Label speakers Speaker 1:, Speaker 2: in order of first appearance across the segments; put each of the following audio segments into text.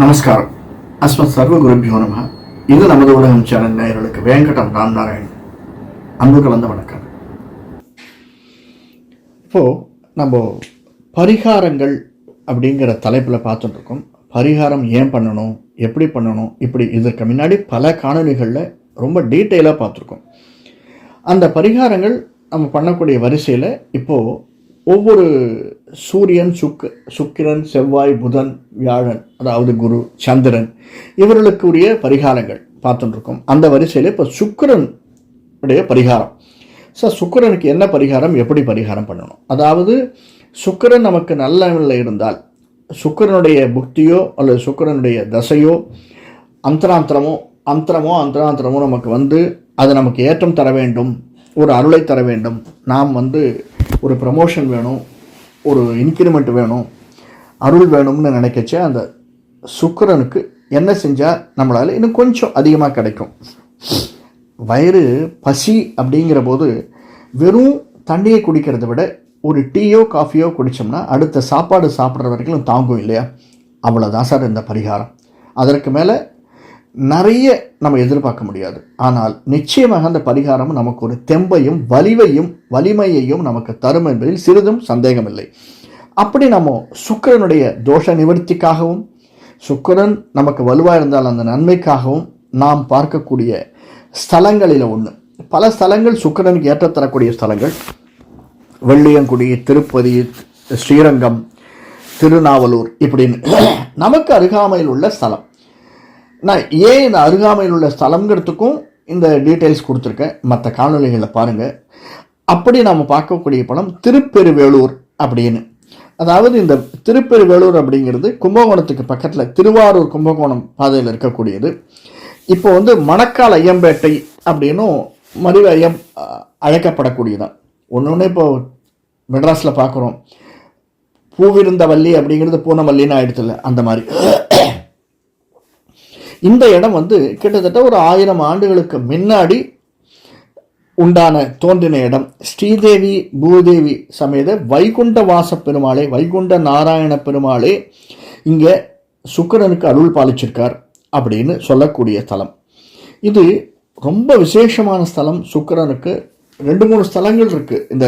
Speaker 1: நமஸ்காரம். அஸ்மத் சர்வ குருபியோ நம இது நமது உலகம் சேனல் நேயர்களுக்கு வேங்கடம் ராம் நாராயண் அன்பு கலந்த வணக்கம். இப்போது நம்ம பரிகாரங்கள் அப்படிங்கிற தலைப்பில் பார்த்துட்ருக்கோம். பரிகாரம் ஏன் பண்ணணும்? எப்படி பண்ணணும்? இப்படி இதற்கு முன்னாடி பல காணொலிகளில் ரொம்ப டீட்டெயிலாக பார்த்துருக்கோம். அந்த பரிகாரங்கள் நம்ம பண்ணக்கூடிய வரிசையில் இப்போது ஒவ்வொரு சூரியன் சுக் சுக்கிரன் செவ்வாய் புதன் வியாழன் அதாவது குரு சந்திரன் இவர்களுக்குரிய பரிகாரங்கள் பார்த்துட்டுருக்கோம். அந்த வரிசையில் இப்போ சுக்கிரன் உடைய பரிகாரம். சார் சுக்கிரனுக்கு என்ன பரிகாரம்? எப்படி பரிகாரம் பண்ணணும்? அதாவது சுக்கிரன் நமக்கு நல்ல நிலையில் இருந்தால் சுக்கிரனுடைய புக்தியோ அல்லது சுக்கிரனுடைய தசையோ அந்தராந்திரமோ அந்தரமோ அந்தராந்திரமோ நமக்கு வந்து அது நமக்கு ஏற்றம் தர வேண்டும் ஒரு அருளை தர வேண்டும். நாம் வந்து ஒரு ப்ரமோஷன் வேணும் ஒரு இன்க்ரிமெண்ட் வேணும் அருள் வேணும்னு நினைக்கச்சே அந்த சுக்கரனுக்கு என்ன செஞ்சால் நம்மளால் இன்னும் கொஞ்சம் அதிகமாக கிடைக்கும். வயிறு பசி அப்படிங்கிற போது வெறும் தண்ணியை குடிக்கிறத விட ஒரு டீயோ காஃபியோ குடித்தோம்னா அடுத்த சாப்பாடு சாப்பிட்ற வரைக்கும் தாங்கும் இல்லையா? அவ்வளோதான் சார் இந்த பரிகாரம். அதற்கு மேலே நிறைய நம்ம எதிர்பார்க்க முடியாது. ஆனால் நிச்சயமாக அந்த பரிகாரம் நமக்கு ஒரு தெம்பையும் வலிவையும் வலிமையையும் நமக்கு தரும் என்பதில் சிறிதும் சந்தேகமில்லை. அப்படி நம்ம சுக்கிரனுடைய தோஷ நிவர்த்திக்காகவும் சுக்கிரன் நமக்கு வலுவாக இருந்தால் அந்த நன்மைக்காகவும் நாம் பார்க்கக்கூடிய ஸ்தலங்களில் ஒன்று பல ஸ்தலங்கள் சுக்கிரனுக்கு ஏற்றத்தரக்கூடிய ஸ்தலங்கள். வெள்ளியங்குடி திருப்பதி ஸ்ரீரங்கம் திருநாவலூர் இப்படின்னு. நமக்கு அருகாமையில் உள்ள ஸ்தலம். நான் ஏன் இந்த அருகாமையில் உள்ள ஸ்தலங்கிறதுக்கும் இந்த டீட்டெயில்ஸ் கொடுத்துருக்கேன். மற்ற காணொலிகளில் பாருங்கள் அப்படி நாம் பார்க்கக்கூடிய படம் திருப்பெருவேலூர் அப்படின்னு. அதாவது இந்த திருப்பெருவேலூர் அப்படிங்கிறது கும்பகோணத்துக்கு பக்கத்தில் திருவாரூர் கும்பகோணம் பாதையில் இருக்கக்கூடியது. இப்போ வந்து மணக்கால் ஐயம்பேட்டை அப்படின்னும் மருவ ஐயம் அழைக்கப்படக்கூடியதான். ஒன்று ஒன்று இப்போ மெட்ராஸில் பார்க்குறோம் பூவிருந்த வள்ளி அப்படிங்கிறது பூனமல்லின்னு ஆயிடுத்துல அந்த மாதிரி. இந்த இடம் வந்து கிட்டத்தட்ட ஒரு ஆயிரம் ஆண்டுகளுக்கு முன்னாடி உண்டான தோன்றின இடம். ஸ்ரீதேவி பூதேவி சமேத வைகுண்ட வாச பெருமாளே வைகுண்ட நாராயண பெருமாளே இங்கே சுக்கிரனுக்கு அருள் பாலிச்சிருக்கார் அப்படின்னு சொல்லக்கூடிய ஸ்தலம் இது ரொம்ப விசேஷமான ஸ்தலம். சுக்கிரனுக்கு ரெண்டு மூணு ஸ்தலங்கள் இருக்குது இந்த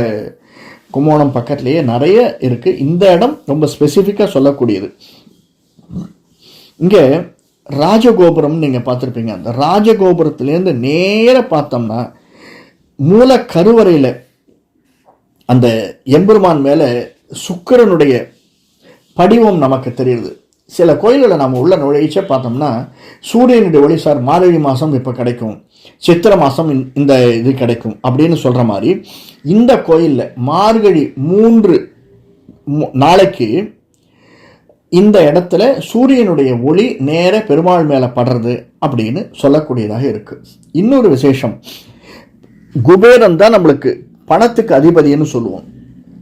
Speaker 1: கும்போணம் பக்கத்துலேயே நிறைய இருக்குது இந்த இடம் ரொம்ப ஸ்பெசிஃபிக்காக சொல்லக்கூடியது. இங்கே ராஜகோபுரம் நீங்கள் பார்த்துருப்பீங்க. அந்த ராஜகோபுரத்துலேருந்து நேராக பார்த்தோம்னா மூல கருவறையில் அந்த எம்பெருமான் மேலே சுக்கிரனுடைய படிவம் நமக்கு தெரியுது. சில கோயில்களை நம்ம உள்ள நுழைச்சே பார்த்தோம்னா சூரியனுடைய ஒளி சார் மார்கழி மாதம் இப்போ கிடைக்கும். சித்திரை மாதம் இந்த இது கிடைக்கும் அப்படின்னு சொல்கிற மாதிரி இந்த கோயிலில் மார்கழி மூன்று மு- நாளைக்கு இந்த இடத்துல சூரியனுடைய ஒளி நேர பெருமாள் மேலே படுறது அப்படின்னு சொல்லக்கூடியதாக இருக்குது இன்னொரு விசேஷம். குபேரன் தான் நம்மளுக்கு பணத்துக்கு அதிபதின்னு சொல்லுவோம்.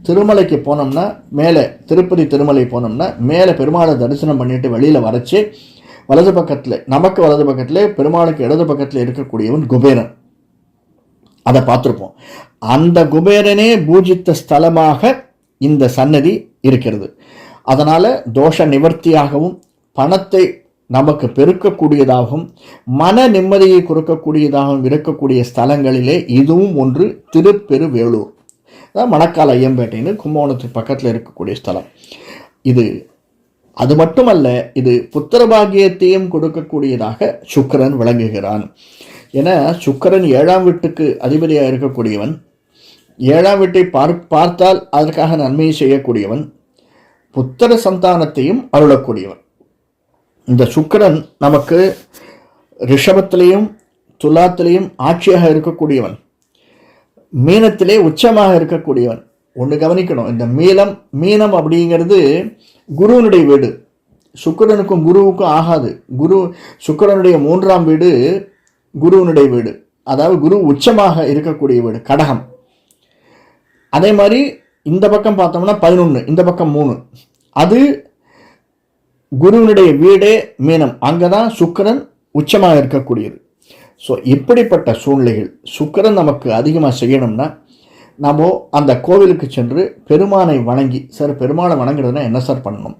Speaker 1: திருமலைக்கு போனோம்னா மேலே திருப்பதி திருமலை போனோம்னா மேலே பெருமாளை தரிசனம் பண்ணிட்டு வெளியில் வரைச்சி வலது பக்கத்தில் நமக்கு வலது பக்கத்தில் பெருமாளுக்கு இடது பக்கத்தில் இருக்கக்கூடியவன் குபேரன். அதை பார்த்துருப்போம். அந்த குபேரனே பூஜித்த ஸ்தலமாக இந்த சன்னதி இருக்கிறது. அதனால் தோஷ நிவர்த்தியாகவும் பணத்தை நமக்கு பெருக்கக்கூடியதாகவும் மன நிம்மதியை கொடுக்கக்கூடியதாகவும் இருக்கக்கூடிய ஸ்தலங்களிலே இதுவும் ஒன்று திருப்பெருவேளூர். அதான் மணக்கால ஐயம்பேட்டைன்னு கும்பகோணத்துக்கு பக்கத்தில் இருக்கக்கூடிய ஸ்தலம். இது அது மட்டுமல்ல இது புத்திரபாகியத்தையும் கொடுக்கக்கூடியதாக சுக்கிரன் விளங்குகிறான். ஏன்னா சுக்கிரன் ஏழாம் வீட்டுக்கு அதிபதியாக இருக்கக்கூடியவன். ஏழாம் வீட்டை பார் பார்த்தால் அதற்காக நன்மையை செய்யக்கூடியவன். புத்திர சந்தானத்தையும் அருளக்கூடியவன். இந்த சுக்கிரன் நமக்கு ரிஷபத்திலையும் துலாத்திலையும் ஆட்சியாக இருக்கக்கூடியவன். மீனத்திலே உச்சமாக இருக்கக்கூடியவன். ஒன்று கவனிக்கணும் இந்த மீனம் மீனம் அப்படிங்கிறது குருவனுடைய வீடு. சுக்கிரனுக்கும் குருவுக்கும் ஆகாது. குரு சுக்கிரனுடைய மூன்றாம் வீடு குருவனுடைய வீடு. அதாவது குரு உச்சமாக இருக்கக்கூடிய வீடு கடகம். அதே மாதிரி இந்த பக்கம் பார்த்தோம்னா பதினொன்று இந்த பக்கம் மூணு. அது குருவினுடைய வீடே மீனம். அங்கே தான் சுக்கிரன் உச்சமாக இருக்கக்கூடியது. ஸோ இப்படிப்பட்ட சூழ்நிலைகள் சுக்கரன் நமக்கு அதிகமாக செய்யணும்னா நம்ம அந்த கோவிலுக்கு சென்று பெருமானை வணங்கி சார் பெருமாளை வணங்குறதுனா என்ன சார் பண்ணணும்?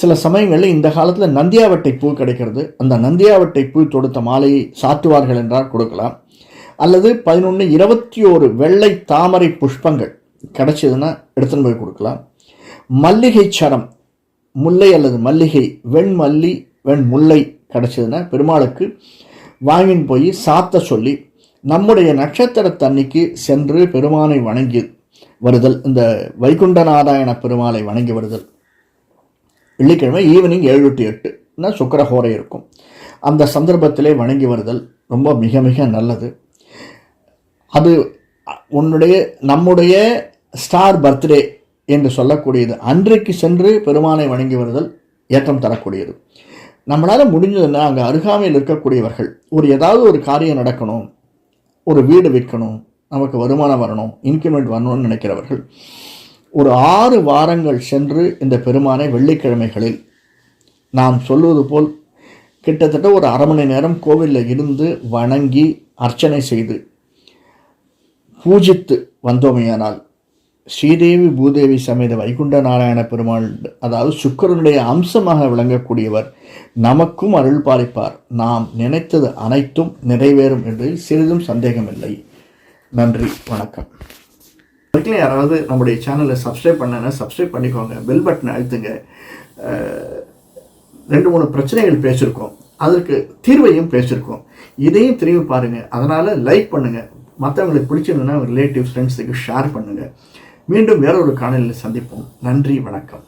Speaker 1: சில சமயங்களில் இந்த காலத்தில் நந்தியாவட்டை பூ கிடைக்கிறது. அந்த நந்தியாவட்டை பூ தொடுத்த மாலையை சாத்துவார்கள் என்றால் கொடுக்கலாம். அல்லது பதினொன்று இருபத்தி ஒரு வெள்ளை தாமரை புஷ்பங்கள். கிடச்சிதுன்னா எடுத்துன்னு போய் கொடுக்கலாம். மல்லிகை சரம் முல்லை அல்லது மல்லிகை வெண்மல்லி வெண்முல்லை கிடச்சிதுன்னா பெருமாளுக்கு வாங்கின்னு போய் சாத்த சொல்லி நம்முடைய நட்சத்திரத்தன்னைக்கு சென்று பெருமானை வணங்கி வருதல். இந்த வைகுண்ட நாராயண பெருமாளை வணங்கி வருதல். வெள்ளிக்கிழமை ஈவினிங் ஏழு டு எட்டுனா சுக்கரஹோரை இருக்கும். அந்த சந்தர்ப்பத்திலே வணங்கி வருதல் ரொம்ப மிக மிக நல்லது. அது உன்னுடைய நம்முடைய ஸ்டார் பர்த்டே என்று சொல்லக்கூடியது. அன்றைக்கு சென்று பெருமானை வணங்கி வருதல் ஏற்றம் தரக்கூடியது. நம்மளால் முடிஞ்சதுன்னா அங்கே அருகாமையில் இருக்கக்கூடியவர்கள் ஒரு ஏதாவது ஒரு காரியம் நடக்கணும் ஒரு வீடு விற்கணும் நமக்கு வருமானம் வரணும் இன்க்ரிமெண்ட் வரணும்னு நினைக்கிறவர்கள் ஒரு ஆறு வாரங்கள் சென்று இந்த பெருமானை வெள்ளிக்கிழமைகளில் நாம் சொல்வது போல் கிட்டத்தட்ட ஒரு அரை மணி நேரம் கோவிலில் இருந்து வணங்கி அர்ச்சனை செய்து பூஜித்து வந்தோமையானால் ஸ்ரீதேவி பூதேவி சமேத வைகுண்ட நாராயண பெருமாள் அதாவது சுக்கரனுடைய அம்சமாக விளங்கக்கூடியவர் நமக்கும் அருள் பாலிப்பார். நாம் நினைத்தது அனைத்தும் நிறைவேறும் என்று சிறிதும் சந்தேகமில்லை. நன்றி வணக்கம். வரைக்கும் யாராவது நம்முடைய சேனலை சப்ஸ்கிரைப் பண்ணனா சப்ஸ்கிரைப் பண்ணிக்கோங்க பெல் பட்டன் அழுத்துங்க. ரெண்டு மூணு பிரச்சனைகள் பேசியிருக்கோம். அதற்கு தீர்வையும் பேசியிருக்கோம். இதையும் திரும்பி பாருங்கள் அதனால் லைக் பண்ணுங்கள் மற்றவங்களுக்கு பிடிச்சிருந்ததுன்னா ரிலேட்டிவ் ஃப்ரெண்ட்ஸுக்கு ஷேர் பண்ணுங்கள் மீண்டும் வேற ஒரு காணொலியில் சந்திப்போம். நன்றி வணக்கம்.